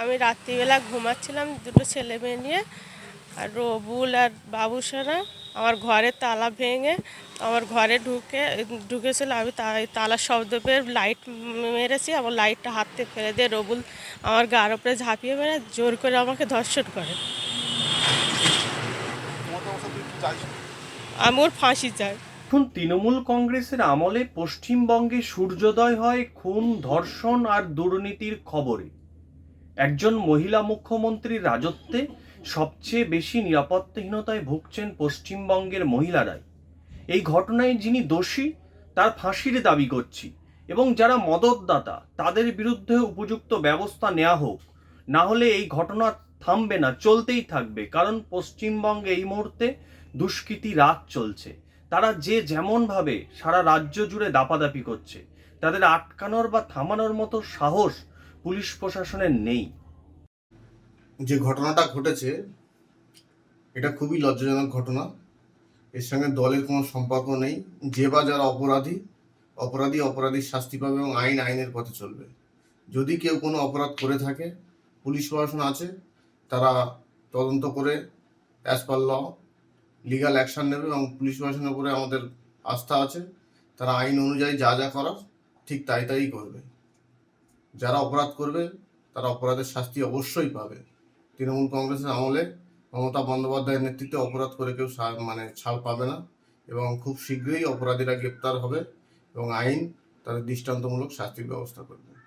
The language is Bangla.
আমি রাত্রিবেলা ঘুমাচ্ছিলাম দুটো ছেলে মেয়ে নিয়ে, আর রবুল আর বাবুসারা আমার ঘরে তালা ভেঙে আমার ঘরে ঢুকে, ঢুকেছিল। আমি তালা শব্দ পেয়ে লাইট মেরেছি আমার লাইটটা হাত ফেলে দিয়ে রবুল আমার গার উপরে ঝাঁপিয়ে মেরে জোর করে আমাকে ধর্ষণ করে। আমি ওর ফাঁসি চাই। এখন তৃণমূল কংগ্রেসের আমলে পশ্চিমবঙ্গে সূর্যোদয় হয়, খুন, ধর্ষণ আর দুর্নীতির খবরে। একজন মহিলা মুখ্যমন্ত্রীর রাজত্বে সবচেয়ে বেশি নিরাপত্তাহীনতায় ভুগছেন পশ্চিমবঙ্গের মহিলারাই। এই ঘটনায় যিনি দোষী, তার ফাঁসির দাবি করছি এবং যারা মদতদাতা, তাদের বিরুদ্ধে উপযুক্ত ব্যবস্থা নেওয়া হোক। না হলে এই ঘটনা থামবে না, চলতেই থাকবে, কারণ পশ্চিমবঙ্গে এই মুহূর্তে দুষ্কৃতি রাত চলছে। তারা যে যেমনভাবে সারা রাজ্য জুড়ে দাপাদাপি করছে, তাদের আটকানোর বা থামানোর মতো সাহস পুলিশ প্রশাসনের নেই। যে ঘটনাটা ঘটেছে, এটা খুবই লজ্জাজনক ঘটনা। এর সঙ্গে দলের কোনো সম্পর্ক নেই। যে বা যারা অপরাধী অপরাধী অপরাধীর শাস্তি পাবে এবং আইন আইনের পথে চলবে। যদি কেউ কোনো অপরাধ করে থাকে, পুলিশ প্রশাসন আছে, তারা তদন্ত করে as per law legal action নেবে এবং পুলিশ প্রশাসনের উপরে আমাদের আস্থা আছে। তারা আইন অনুযায়ী যা যা করার, ঠিক তাই তাই করবে। যারা অপরাধ করবে, তারা অপরাধের শাস্তি অবশ্যই পাবে। তৃণমূল কংগ্রেসের আমলে মমতা বন্দ্যোপাধ্যায়ের নেতৃত্বে অপরাধ করে কেউ মানে ছাড় পাবে না এবং খুব শীঘ্রই অপরাধীরা গ্রেপ্তার হবে এবং আইন তাদের দৃষ্টান্তমূলক শাস্তির ব্যবস্থা করবে।